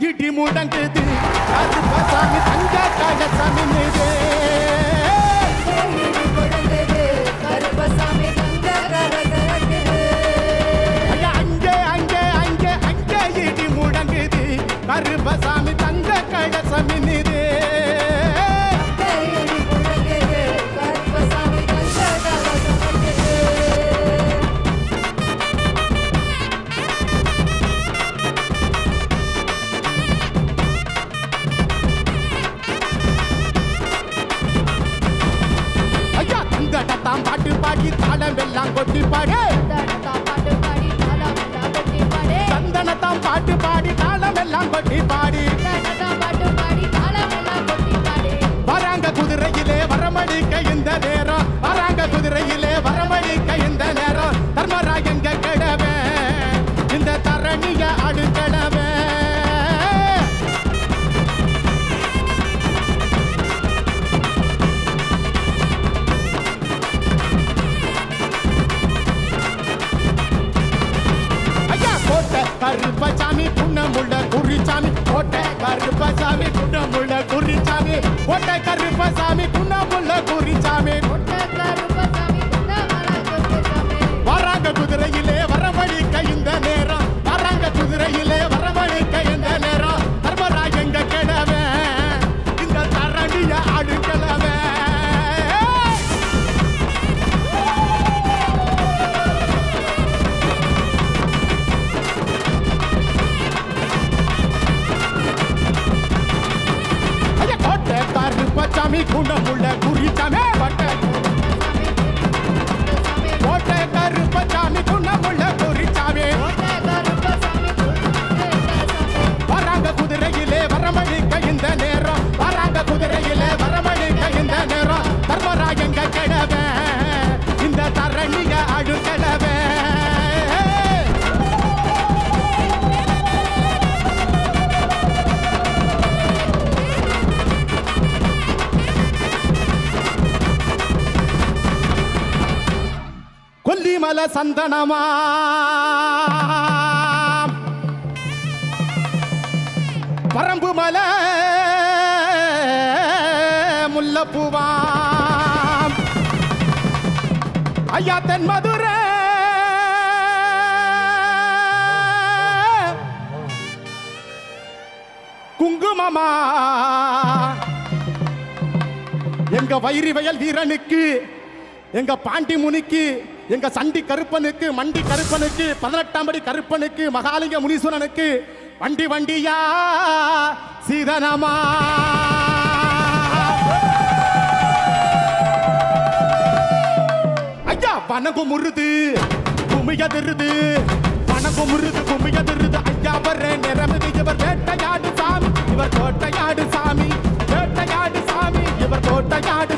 இடி முடங்குது. அது கருப்பசாமி தங்க கலசம் மின்னுது தடத்தாம் பாட்டு பாடி தாளம் எல்லாம் கொட்டி பாடு. தடதா பாட்டு பாடி சந்தனத்தாம் பாட்டு பாடி தாளம் எல்லாம் கொட்டி பாடி. வராங்க குதிரையிலே வரமளிக்க இந்த நேரம். வராங்க குதிரையிலே வரமளிக்க குறிச்சாமி கோட்டை கருப்பசாமி புண்ணமுள்ள குறிச்சாமி கோட்டை கருப்பசாமி புண்ணமுள்ள குறிச்சாமி கொல்லிமல சந்தனமா? பரம்பு மலை முல்லப்பூவாம் ஐயா தென் மதுரை குங்குமமா? எங்க வைரி வயல் வீரனுக்கு எங்க பாண்டி முனிக்கு எங்க சண்டி கருப்பனுக்கு மண்டி கருப்பனுக்கு பதினெட்டாம் படி கருப்பனுக்கு மகாலிங்க முனீஸ்வரனுக்கு வண்டி வண்டியா சீதனமா? ஐயா வனங்கும் முருது குமியதிருது வனங்கும் முருது குமியதிருது ஐயா வர்ற நிறமிது இவர் வேட்டையாடு சாமி. இவர் கோட்டையாடு சாமி. வேட்டையாடு சாமி. இவர் கோட்டையாடு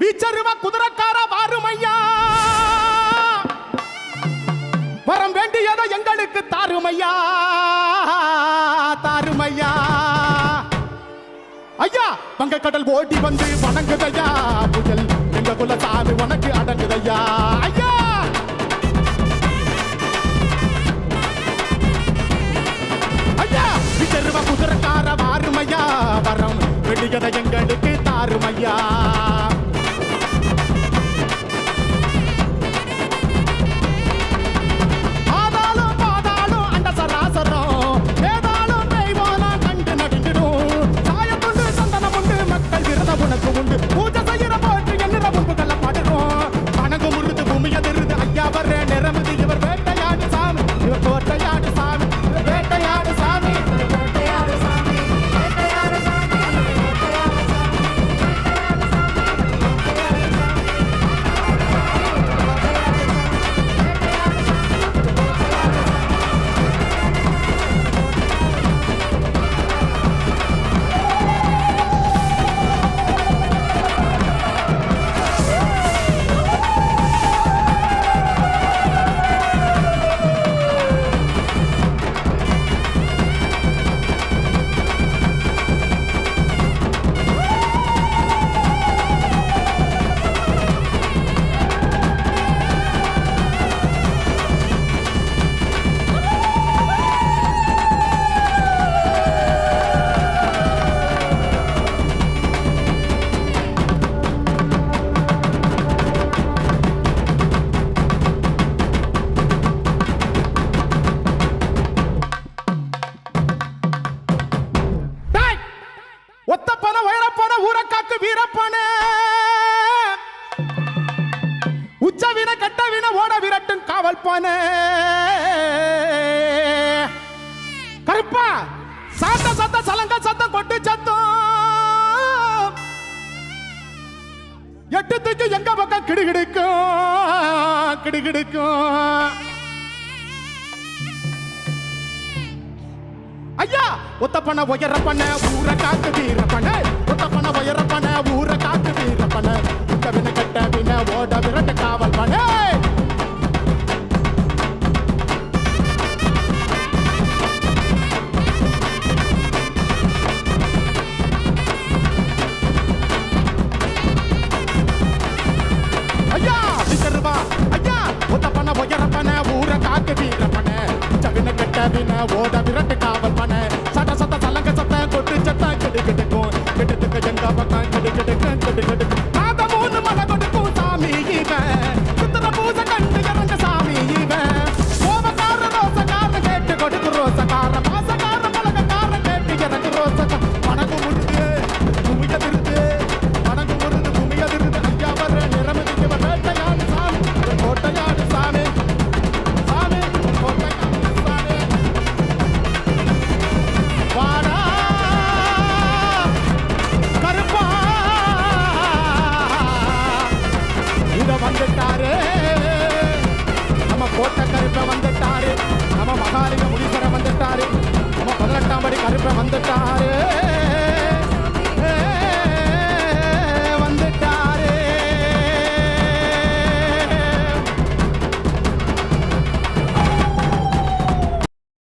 வீச்சருவ குதிரக்கார வாருமையா? வரம் வேண்டியதை எங்களுக்கு தாருமையா? தாருமையா? ஐயா வங்கக்கடல் ஓடி வந்து வணங்குதையா? புயல் எங்க குல சாமி உனக்கு அடங்குதையா? ஐயா! ஐயா விஜருவ குதிரக்கார வாருமையா? வரம் வெளியதை எங்களுக்கு தாருமையா? கிடுகிடுக்கும் ஐயா ஒத்தப்பன உயரப்பன ஊற காத்து வீரப்பன ஒத்தப்பன உயரப்பன ஊற காத்து வீரப்பன இந்த வின கட்ட வின ஓட விரட்ட காவல் பண்ண. ஓட விரட்டு காவல் பண்ண. சட்ட சத்த சலங்க சத்த கொட்டு சத்தா கெடு கெடுக்கும். கெடுத்துக்க எங்க பக்கம் கெடு கெடுக்க கெடு கெடுக்க. கருப்ப வந்துட்டாரு.